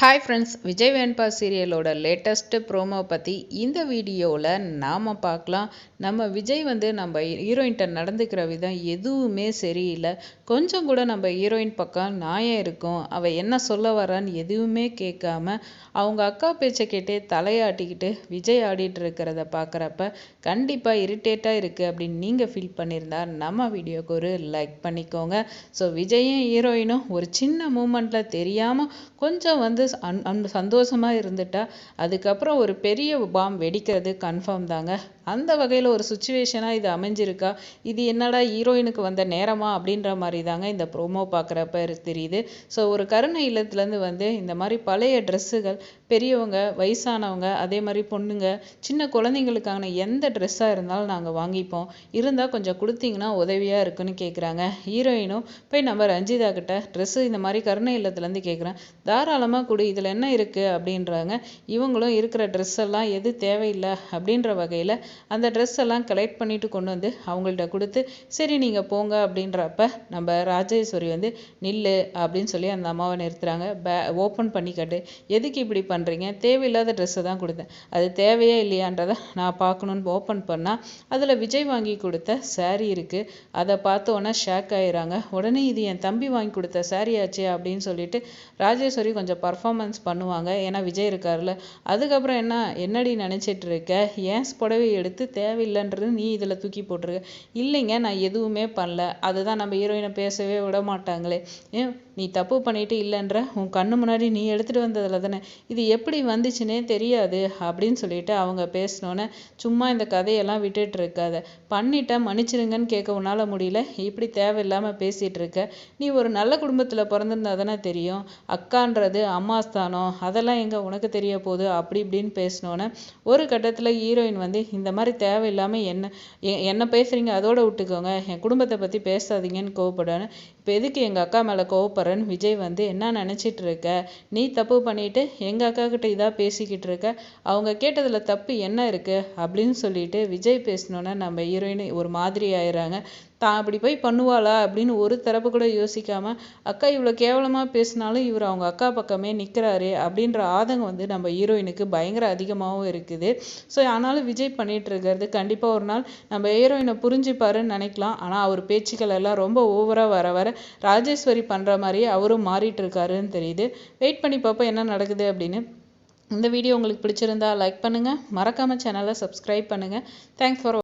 Hi friends Vijay Venba சீரியலோட latest promo பற்றி இந்த வீடியோவில் நாம் பார்க்கலாம். நம்ம விஜய் வந்து நம்ம ஹீரோயின்கிட்ட நடந்துக்கிற விதம் எதுவுமே சரியில்லை. கொஞ்சம் கூட நம்ம ஹீரோயின் பக்கம் நியாயம் இருக்கும். அவள் என்ன சொல்ல வரான்னு எதுவுமே கேட்காம அவங்க அக்கா பேச்சை கேட்டே தலையாட்டிக்கிட்டு விஜய் ஆடிட்டு இருக்கிறத பார்க்குறப்ப கண்டிப்பாக இரிட்டேட்டாக இருக்குது அப்படின்னு நீங்கள் ஃபீல் பண்ணியிருந்தா நம்ம வீடியோக்கு ஒரு லைக் பண்ணிக்கோங்க. ஸோ விஜயும் ஹீரோயினும் ஒரு சின்ன மூமெண்ட்டில் தெரியாமல் கொஞ்சம் வந்து அன் அன் சந்தோஷமாக இருந்துட்டா அதுக்கப்புறம் ஒரு பெரிய பாம் வெடிக்கிறது கன்ஃபார்ம் தாங்க. அந்த வகையில் ஒரு சுச்சுவேஷனாக இது அமைஞ்சிருக்கா? இது என்னடா ஹீரோயினுக்கு வந்த நேரமா? அப்படின்ற மாதிரி தாங்க இந்த ப்ரோமோ பார்க்குறப்ப தெரியுது. ஸோ ஒரு கருணை இல்லத்துலேருந்து வந்து இந்த மாதிரி பழைய ட்ரெஸ்ஸுகள் பெரியவங்க வயசானவங்க அதே மாதிரி பொண்ணுங்க சின்ன குழந்தைங்களுக்கான எந்த ட்ரெஸ்ஸாக இருந்தாலும் நாங்கள் வாங்கிப்போம். இருந்தால் கொஞ்சம் கொடுத்தீங்கன்னா உதவியாக இருக்குன்னு கேட்குறாங்க ஹீரோயினும் போய் நம்ம ரஞ்சிதா கிட்ட ட்ரெஸ்ஸு இந்த மாதிரி கருணை இல்லத்துலேருந்து கேட்குறேன் தாராளமாக கொடு இதில் என்ன இருக்குது அப்படின்றாங்க. இவங்களும் இருக்கிற ட்ரெஸ் எல்லாம் எது தேவையில்லை? அப்படின்ற வகையில் அந்த ட்ரெஸ் எல்லாம் கலெக்ட் பண்ணிட்டு கொண்டு வந்து அவங்கள்ட்ட கொடுத்து சரி நீங்கள் போங்க. அப்படின்றப்ப நம்ம ராஜேஸ்வரி வந்து நில்லு அப்படின்னு சொல்லி அந்த அம்மாவை நிறுத்துறாங்க. பே ஓப்பன் பண்ணி கட்டு. எதுக்கு இப்படி பண்ணுறீங்க தேவையில்லாத ட்ரெஸ்ஸை தான் கொடுத்தேன். அது தேவையே இல்லையான்றதை நான் பார்க்கணுன்னு ஓப்பன் பண்ணால் அதில் விஜய் வாங்கி கொடுத்த saree இருக்குது அதை பார்த்த உடனே ஷேக் ஆயிடுறாங்க. உடனே இது என் தம்பி வாங்கி கொடுத்த சேரீ ஆச்சு அப்படின்னு சொல்லிட்டு ராஜேஸ்வரி கொஞ்சம் பர்ஃபார்மன்ஸ் பண்ணுவாங்க. ஏன்னா விஜய் இருக்கார்ல அதுக்கப்புறம் என்ன என்னடி நினச்சிட்டு இருக்க ஏன் புடவை எடுத்து தேவையில்லைன்றது நீ இதில் தூக்கி போட்டிருக்க? இல்லைங்க நான் எதுவுமே பண்ணல. அதுதான் நம்ம ஹீரோயினை பேசவே விட மாட்டாங்களே. ஏன் நீ தப்பு பண்ணிட்டு இல்லைன்ற? உன் கண்ணு முன்னாடி நீ எடுத்துகிட்டு வந்ததுல தானே. இது எப்படி வந்துச்சுன்னே தெரியாது அப்படின்னு சொல்லிட்டு அவங்க பேசினோன்னே சும்மா இந்த கதையெல்லாம் விட்டுட்டு இருக்காத பண்ணிட்டேன் மன்னிச்சிருங்கன்னு கேட்க உன்னால முடியல. இப்படி தேவையில்லாமல் பேசிகிட்டு இருக்க நீ ஒரு நல்ல குடும்பத்தில் பிறந்திருந்தா தானே தெரியும். அக்கான்றது அம்மா ஸ்தானம் அதெல்லாம் எங்கே உனக்கு தெரிய போகுது? அப்படி இப்படின்னு பேசினோன்னே ஒரு கட்டத்தில் ஹீரோயின் வந்து இந்த மாதிரி தேவையில்லாமல் என்ன எ- என்ன பேசுறீங்க அதோட விட்டுக்கோங்க. என் குடும்பத்தை பற்றி பேசாதீங்கன்னு கோவப்படுவேன் இப்போ எதுக்கு எங்கள் அக்கா மேலே கோவப்படுறேன்னு விஜய் வந்து என்ன நினச்சிட்டு இருக்க? நீ தப்பு பண்ணிட்டு எங்கள் அக்கா கிட்ட இதாக பேசிக்கிட்டு இருக்க? அவங்க கேட்டதில் தப்பு என்ன இருக்குது அப்படின்னு சொல்லிட்டு விஜய் பேசினோன்னே நம்ம ஹீரோயின் ஒரு மாதிரி ஆயிடுறாங்க தான் அப்படி போய் பண்ணுவாளா அப்படின்னு ஒரு தரப்பு கூட யோசிக்காம அக்கா இவ்வளோ கேவலமாக பேசினாலும் இவர் அவங்க அக்கா பக்கமே நிற்கிறாரு அப்படின்ற ஆதங்கம் வந்து நம்ம ஹீரோயினுக்கு பயங்கர அதிகமாகவும் இருக்குது. ஸோ ஆனாலும் விஜய் பண்ணிட்டு இருக்கிறது கண்டிப்பாக ஒரு நாள் நம்ம ஹீரோயினை புரிஞ்சுப்பாருன்னு நினைக்கலாம். ஆனால் அவர் பேச்சுக்கள் எல்லாம் ரொம்ப ஓவராக வர வர ராஜேஸ்வரி பண்ணுற மாதிரியே அவரும் மாறிட்டு இருக்காருன்னு தெரியுது. வெயிட் பண்ணி பார்ப்போம் என்ன நடக்குது அப்படின்னு. இந்த வீடியோ உங்களுக்கு பிடிச்சிருந்தா லைக் பண்ணுங்கள் மறக்காமல் சேனலை சப்ஸ்கிரைப் பண்ணுங்க. Thanks for